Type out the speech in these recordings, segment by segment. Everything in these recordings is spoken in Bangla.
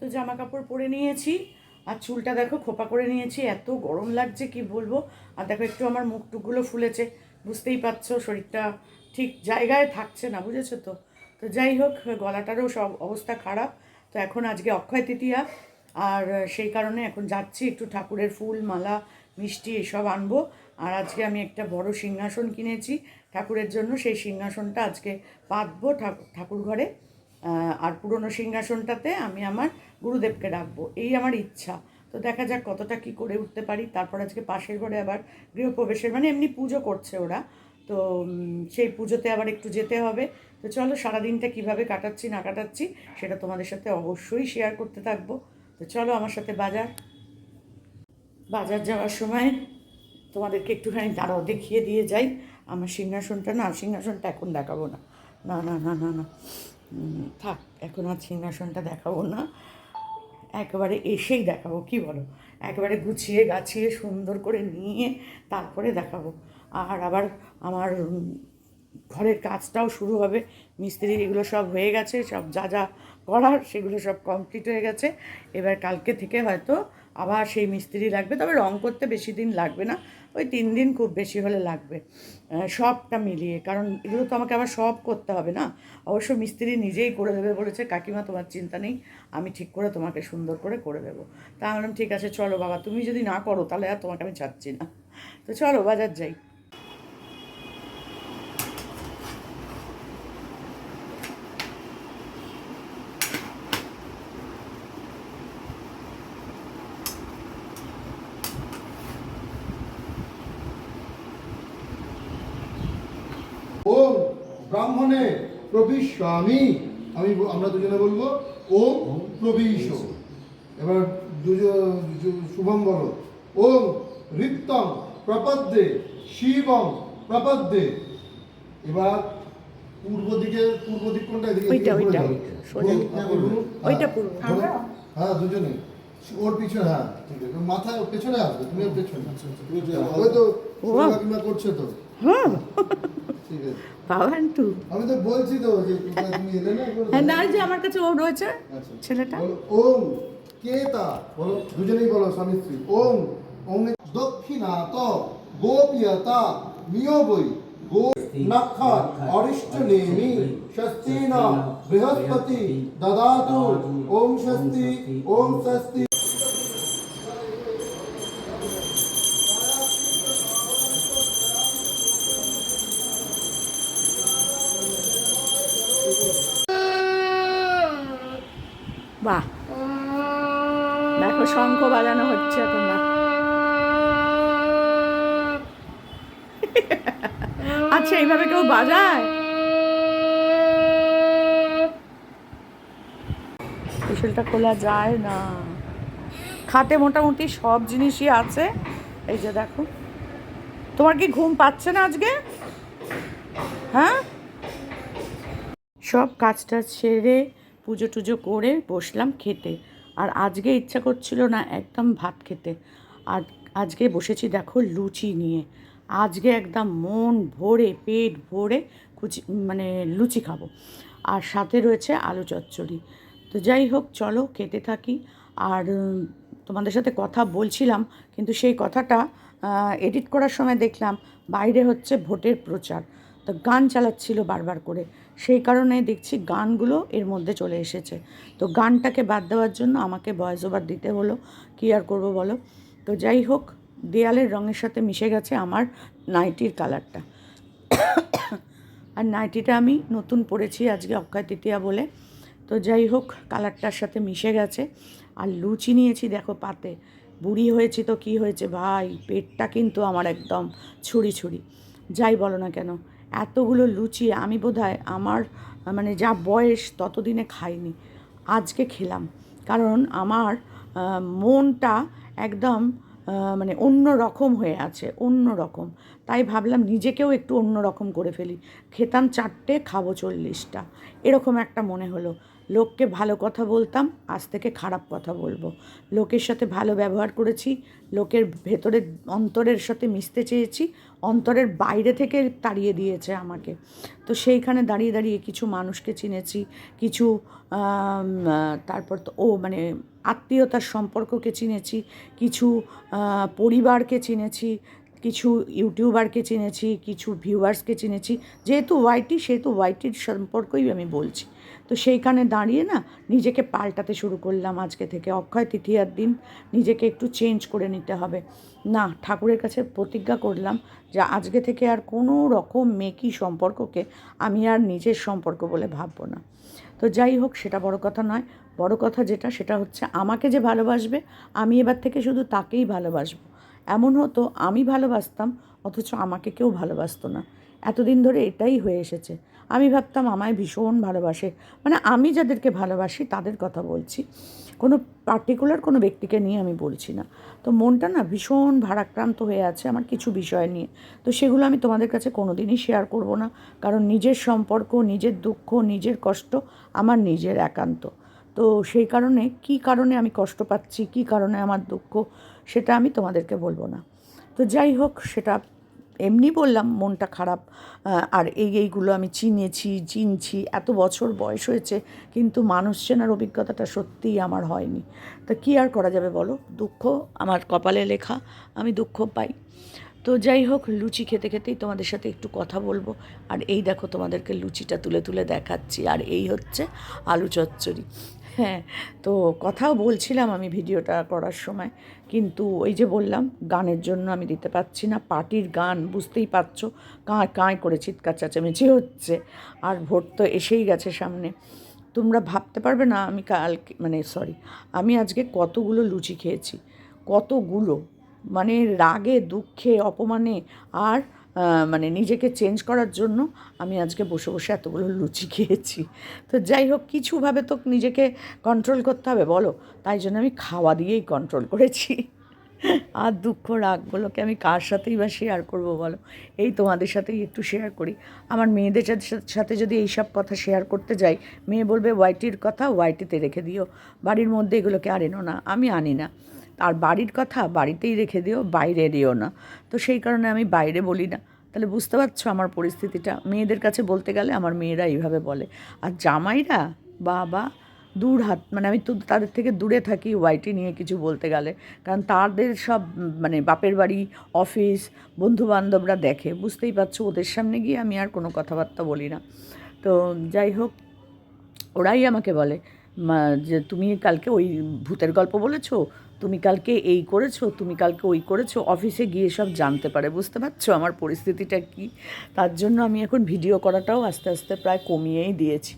তো জামা কাপড় পরে নিয়েছি। আর চুলটা দেখো খোপা করে নিয়েছি, এত গরম লাগছে, কি বলব? আর দেখো একটু আমার মুখ টুকগুলো ফুলেছে, বুঝতেই পারছ শরীরটা ঠিক জায়গায় থাকছে না, বুঝেছ তো? তো যাই হোক, গলাটারও সব অবস্থা খারাপ। তো এখন আজকে অক্ষয় তৃতীয়া, আর সেই কারণে এখন যাচ্ছি একটু ঠাকুরের ফুল, মালা, মিষ্টি এসব আনব। আর আজকে আমি একটা বড় সিংহাসন কিনেছি, ঠাকুরের জন্য। সেই সিংহাসনটা আজকে পাতবো ঠাকুর ঠাকুর ঘরে। আর পুরনো সিংহাসনটাতে আমি আমার গুরুদেবকে রাখব এই আমার ইচ্ছা। তো দেখা যাক কতটা কি করে উঠতে পারি। তারপর আজকে পাশের ঘরে আবার গৃহপ্রবেশের মানে এমনি পুজো করছে ওরা। তো সেই পুজোতে আবার একটু যেতে হবে। তো চলো, সারাদিনটা কীভাবে কাটাচ্ছি, না কাটাচ্ছি, সেটা তোমাদের সাথে অবশ্যই শেয়ার করতে থাকব। তো চলো, আমার সাথে বাজার। বাজার যাওয়ার সময় তোমাদেরকে একটুখানি দাঁড়াও দেখিয়ে দিয়ে যাই। আমার সিংহাসনটা, না, সিংহাসনটা এখন দেখাবো না। না না না না না। থাক, এখন আর সিংহাসনটা দেখাবো না। একেবারে এসেই দেখাবো, কি বলো? একেবারে গুছিয়ে গাছিয়ে সুন্দর করে নিয়ে তারপরে দেখাবো। আর আবার আমার ঘরের কাজটাও শুরু হবে। মিস্ত্রি এগুলো সব হয়ে গেছে, সব যা যা করার সেগুলো সব কমপ্লিট হয়ে গেছে। এবার কালকে থেকে হয়তো আবার সেই মিস্ত্রি লাগবে। তবে রং করতে বেশি দিন লাগবে না। ওই তিন দিন খুব বেশি হলে লাগবে। সবটা মিলিয়ে। কারণ এগুলো তো আমাকে আবার সব করতে হবে না? অবশ্য মিস্ত্রি নিজেই করে দেবে বলেছে, কাকিমা তোমার চিন্তা নেই, আমি ঠিক করে তোমাকে সুন্দর করে করে দেবো। তা আমি ঠিক আছে, চলো বাবা, তুমি যদি না করো, তাহলে আর তোমাকে আমি চাচ্ছি না। তো চলো, বাজার যাই ওম ব্রাহ্মণে প্রবিশ্বামি। আমি ব- আমরা দুজনে বলব ওম প্রবিশ এবার শুভম বলো। ওম রিক্তম প্রপদ্যে শিবম প্রপদ্যে। এবার পূর্ব দিকে পূর্ব দিক কোনটা? এদিকে ওইটা, ওইটা, হ্যাঁ, ওইটা হ্যাঁ, পূর্ব। বলুন। হ্যাঁ দুজনে। ওর পিছনে হ্যাঁ ঠিক আছে। মাথায় ওর পেছনে আসবে তুমি ওর পেছনে। ওই তো করছে তো। হ্যাঁ পাওয়ান টু। আমি তো বলছি তো যে তুমি এলে না হ্যাঁ না যে আমার কাছে ও রয়েছে। ছেলেটা। বলো, ওম কেতা বলো দুজনেই বলো স্বামী স্ত্রী। ওম ওম দক্ষিণাত গোপিয়তা মিয় বই গো অরিষ্ট নেমি বৃহস্পতি দদাতু ওম ষষ্ঠী ওম ষষ্ঠী। শঙ্খ বাজানো হচ্ছে এখন আচ্ছা এইভাবে কেউ বাজায়? হুইসেলটা খোলা যায় না। খাটে মোটামুটি সব জিনিসই আছে। এই যে দেখো। তোমার কি ঘুম পাচ্ছে না আজকে? হ্যাঁ? সব কাজটা সেরে পুজো টুজো করে বসলাম খেতে। আর আজকে ইচ্ছা করছিল না একদম ভাত খেতে। আর আজকে বসেছি দেখো লুচি নিয়ে। আজকে একদম মন ভরে, পেট ভরে কুচি মানে লুচি খাব। আর সাথে রয়েছে আলু চচ্চড়ি। তো যাই হোক, চলো খেতে থাকি। আর তোমাদের সাথে কথা বলছিলাম, কিন্তু সেই কথাটা এডিট করার সময় দেখলাম, বাইরে হচ্ছে ভোটের প্রচার। তো গান চালাচ্ছিল বারবার করে। সেই কারণে দেখছি গানগুলো এর মধ্যে চলে এসেছে। তো গানটাকে বাদ দেওয়ার জন্য আমাকে ভয়েস ওভার দিতে হলো। কী আর করব বলো? তো যাই হোক, দেয়ালের রঙের সাথে মিশে গেছে আমার নাইটির কালারটা। আর নাইটিটা আমি নতুন পরেছি আজকে অক্ষয় তৃতীয়া বলে। তো যাই হোক, কালারটার সাথে মিশে গেছে। আর লুচি নিয়েছি দেখো পাতে। বুড়ি হয়েছি তো কি হয়েছে ভাই? পেটটা কিন্তু আমার একদম ছুরি ছুরি। যাই বলো না কেন এতগুলো লুচি আমি বোধহয় আমার মানে যা বয়স ততদিনে খাইনি। আজকে খেলাম। কারণ আমার মনটা একদম মানে অন্য রকম হয়ে আছে, অন্য রকম। তাই ভাবলাম নিজেকেও একটু অন্য রকম করে ফেলি। খেতাম চারটে, খাব চল্লিশটা। এরকম একটা মনে হলো। লোককে ভালো কথা বলতাম, আজ থেকে খারাপ কথা বলব। লোকের সাথে ভালো ব্যবহার করেছি, লোকের ভেতরের অন্তরের সাথে মিশতে চেয়েছি, অন্তরের বাইরে থেকে তাড়িয়ে দিয়েছে আমাকে। তো সেইখানে দাঁড়িয়ে দাঁড়িয়ে কিছু মানুষকে চিনেছি, কিছু তারপর তো ও মানে আত্মীয়তার সম্পর্ককে চিনেছি, কিছু পরিবারকে চিনেছি কিছু ইউটিউবারকে চিনেছি, কিছু ভিউয়ার্সকে চিনেছি। যেহেতু ওয়াইটি সেহেতু ওয়াইটির সম্পর্কই আমি বলছি। তো সেইখানে দাঁড়িয়ে না নিজেকে পাল্টাতে শুরু করলাম আজকে থেকে। অক্ষয় তৃতীয়ার দিন নিজেকে একটু চেঞ্জ করে নিতে হবে। না, ঠাকুরের কাছে প্রতিজ্ঞা করলাম যে আজকে থেকে আর কোনো রকম মেকি সম্পর্ককে আমি আর নিজের সম্পর্ক বলে ভাববো না। তো যাই হোক, সেটা বড় কথা নয়। বড় কথা যেটা, সেটা হচ্ছে আমাকে যে ভালোবাসবে, আমি এবার থেকে শুধু তাকেই ভালোবাসবো। এমন হতো আমি ভালোবাসতাম, অথচ আমাকে কেউ ভালোবাসতো না। এতদিন ধরে এটাই হয়ে এসেছে। আমি ভাবতাম আমায় ভীষণ ভালোবাসে। মানে আমি যাদেরকে ভালোবাসি তাদের কথা বলছি। কোনো পার্টিকুলার কোনো ব্যক্তিকে নিয়ে আমি বলছি না। তো মনটা না ভীষণ ভারাক্রান্ত হয়ে আছে আমার কিছু বিষয় নিয়ে। তো সেগুলো আমি তোমাদের কাছে কোনো দিনই শেয়ার করব না। কারণ নিজের সম্পর্ক, নিজের দুঃখ, নিজের কষ্ট আমার নিজের একান্ত। তো সেই কারণে কি কারণে আমি কষ্ট পাচ্ছি, কি কারণে আমার দুঃখ, সেটা আমি তোমাদেরকে বলব না। তো যাই হোক, সেটা এমনি বললাম, মনটা খারাপ আর এই এইগুলো আমি চিনেছি, চিনছি, এত বছর বয়স হয়েছে, কিন্তু মানুষ চেনার অভিজ্ঞতাটা সত্যিই আমার হয়নি। তা কী আর করা যাবে বলো? দুঃখ আমার কপালে লেখা, আমি দুঃখ পাই। তো যাই হোক, লুচি খেতে খেতেই তোমাদের সাথে একটু কথা বলব। আর এই দেখো তোমাদেরকে লুচিটা তুলে তুলে দেখাচ্ছি। আর এই হচ্ছে আলু চচ্চড়ি। হ্যাঁ তো কথাও বলছিলাম আমি ভিডিওটা করার সময়। কিন্তু ওই যে বললাম, গানের জন্য আমি দিতে পারছি না। পার্টির গান, বুঝতেই পারছ, কাঁয় কাঁয় করে চিৎকার চেঁচামেচি হচ্ছে। আর ভোট তো এসেই গেছে সামনে। তোমরা ভাবতে পারবে না, আমি কালকে মানে সরি, আমি আজকে কতগুলো লুচি খেয়েছি, কতগুলো মানে রাগে, দুঃখে, অপমানে, আর মানে নিজেকে চেঞ্জ করার জন্য আমি আজকে বসে বসে এতগুলো লুচি খেয়েছি। তো যাই হোক, কিছুভাবে তো নিজেকে কন্ট্রোল করতে হবে, বলো? তাই জন্য আমি খাওয়া দিয়েই কন্ট্রোল করেছি। আর দুঃখ রাগগুলোকে আমি কার সাথেই বা শেয়ার করব, বলো? এই তোমাদের সাথেই একটু শেয়ার করি। আমার মেয়েদের সাথে- যদি এইসব কথা শেয়ার করতে যাই, মেয়ে বলবে ওয়াইটির কথা ওয়াইটিতে রেখে দিও। বাড়ির মধ্যে এগুলোকে আর এনো না। আমি আনি না। আর বাড়ির কথা বাড়িতেই রেখে দিও, বাইরে দিও না। তো সেই কারণে আমি বাইরে বলি না। তাহলে বুঝতে পারছ আমার পরিস্থিতিটা? মেয়েদের কাছে বলতে গেলে আমার মেয়েরা এইভাবে বলে। আর জামাইরা বাবা দূর হাত মানে আমি তো তাদের থেকে দূরে থাকি ওয়াইটি নিয়ে কিছু বলতে গেলে। কারণ তাদের সব মানে বাপের বাড়ি, অফিস বন্ধু বান্ধবরা দেখে। বুঝতেই পারছ, ওদের সামনে গিয়ে আমি আর কোনো কথাবার্তা বলি না। তো যাই হোক, ওরাই আমাকে বলে যে তুমি কালকে ওই ভূতের গল্প বলেছ? তুমি কালকে এই করেছ, তুমি কালকে ওই করেছ, অফিসে গিয়ে সব জানতে পারে, বুঝতে পারছ? আমার পরিস্থিতিটা কি? তার জন্য আমি এখন ভিডিও করাটাও আস্তে আস্তে প্রায় কমিয়েই দিয়েছি।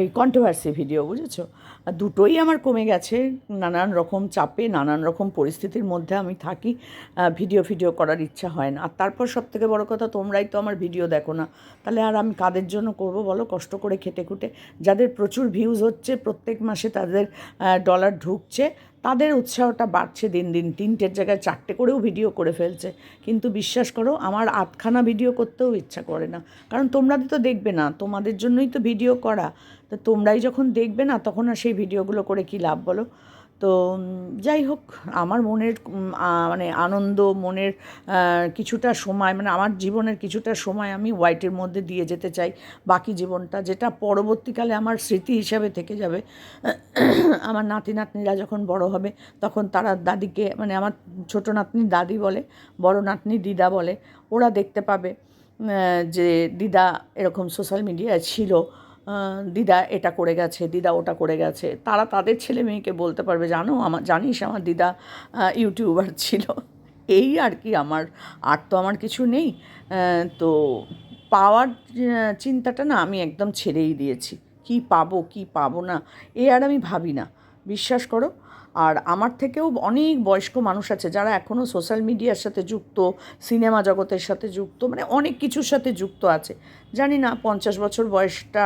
এই কন্ট্রোভার্সি ভিডিও বুঝেছ? দুটোই আমার কমে গেছে, নানান রকম চাপে, নানান রকম পরিস্থিতির মধ্যে আমি থাকি ভিডিও ভিডিও করার ইচ্ছা হয় না। আর তারপর সব থেকে বড়ো কথা, তোমরাই তো আমার ভিডিও দেখো না। তাহলে আর আমি কাদের জন্য করব বলো? কষ্ট করে খেটে খুটে। যাদের প্রচুর ভিউজ হচ্ছে, প্রত্যেক মাসে তাদের ডলার ঢুকছে। তাদের উৎসাহটা বাড়ছে দিন দিন। তিনটের জায়গায় চারটে করেও ভিডিও করে ফেলছে। কিন্তু বিশ্বাস করো, আমার আধখানা ভিডিও করতেও ইচ্ছা করে না। কারণ তোমরা তো দেখবে না, তোমাদের জন্যই তো ভিডিও করা। তো তোমরাই যখন দেখবে না, তখন আর সেই ভিডিওগুলো করে কী লাভ বলো? তো যাই হোক, আমার মনের মানে আনন্দ, মনের কিছুটা সময় মানে আমার জীবনের কিছুটা সময় আমি হোয়াইটের মধ্যে দিয়ে যেতে চাই। বাকি জীবনটা যেটা পরবর্তীকালে আমার স্মৃতি হিসাবে থেকে যাবে। আমার নাতি, নাতনিরা যখন বড় হবে, তখন তারা দাদিকে মানে আমার ছোট নাতনি দাদি বলে, বড় নাতনি দিদা বলে, ওরা দেখতে পাবে যে দিদা এরকম সোশ্যাল মিডিয়ায় ছিল। দিদা এটা করে গেছে, দিদা ওটা করে গেছে। তারা তাদের ছেলে মেয়েকে বলতে পারবে, জানো আমার জানিস আমার দিদা ইউটিউবার ছিল। এই আর কি আমার, আর তো আমার কিছু নেই। তো পাওয়ার চিন্তাটা না আমি একদম ছেড়েই দিয়েছি। কি পাবো কি পাবো না, এ আর আমি ভাবি না। বিশ্বাস করো। আর আমার থেকেও অনেক বয়স্ক মানুষ আছে যারা এখনও সোশ্যাল মিডিয়ার সাথে যুক্ত, সিনেমা জগতের সাথে যুক্ত মানে অনেক কিছুর সাথে যুক্ত আছে। জানি না, পঞ্চাশ বছর বয়সটা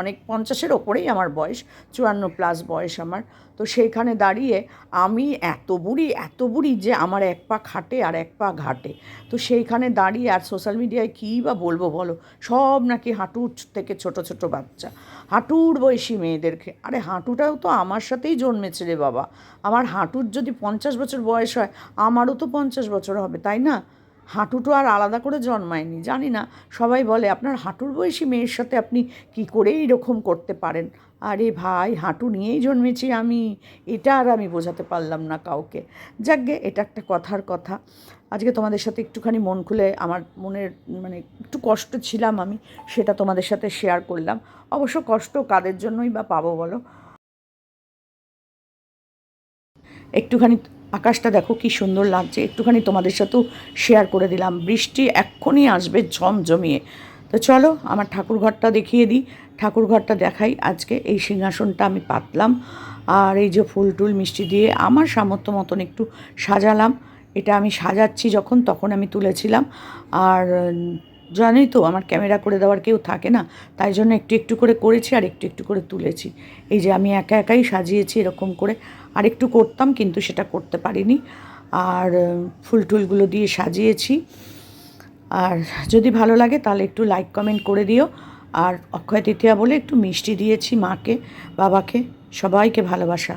অনেক, পঞ্চাশের ওপরেই আমার বয়স, চুয়ান্ন প্লাস বয়স আমার। তো সেইখানে দাঁড়িয়ে আমি এত বুড়ি এত বুড়ি যে আমার এক পা খাটে আর এক পা ঘাটে। তো সেইখানে দাঁড়িয়ে আর সোশ্যাল মিডিয়ায় কী বা বলব বলো? সব নাকি হাঁটুর থেকে ছোট ছোট বাচ্চা। হাঁটুর বয়সী মেয়েদেরকে আরে হাঁটুটাও তো আমার সাথেই জন্মেছে রে বাবা। আমার হাঁটুর যদি পঞ্চাশ বছর বয়স হয়, আমারও তো পঞ্চাশ বছর হবে, তাই না? হাঁটু তো আর আলাদা করে জন্মায়নি। জানি না, সবাই বলে, আপনার হাঁটুর বয়সী মেয়ের সাথে আপনি কি করে এইরকম করতে পারেন? আরে ভাই, হাঁটু নিয়েই জন্মেছি আমি। এটা আর আমি বোঝাতে পারলাম না কাউকে। যাকগে, এটা একটা কথার কথা। আজকে তোমাদের সাথে একটুখানি মন খুলে আমার মনের মানে একটু কষ্ট ছিলাম আমি, সেটা তোমাদের সাথে শেয়ার করলাম। অবশ্য কষ্ট কাদের জন্যই বা পাবো বলো? একটুখানি আকাশটা দেখো কি সুন্দর লাগছে। একটুখানি তোমাদের সাথেও শেয়ার করে দিলাম। বৃষ্টি এক্ষুনি আসবে ঝমঝমিয়ে। তো চলো, আমার ঠাকুর ঘরটা দেখিয়ে দিই। ঠাকুর ঘরটা দেখাই। আজকে এই সিংহাসনটা আমি পাতলাম। আর এই যে ফুল টুল মিষ্টি দিয়ে আমার সামর্থ্য মতন একটু সাজালাম। এটা আমি সাজাচ্ছি যখন, তখন আমি তুলেছিলাম। আর জানোই তো, আমার ক্যামেরা করে দেওয়ার কেউ থাকে না, তাই জন্য একটু একটু করে করেছি আর একটু একটু করে তুলেছি। এই যে আমি একা একাই সাজিয়েছি এরকম করে, আর একটু করতাম কিন্তু সেটা করতে পারিনি। আর ফুল টুলগুলো দিয়ে সাজিয়েছি। আর যদি ভালো লাগে তাহলে একটু লাইক কমেন্ট করে দিও। আর অক্ষয় তৃতীয়া বলে একটু মিষ্টি দিয়েছি মাকে, বাবাকে, সবাইকে ভালোবাসা।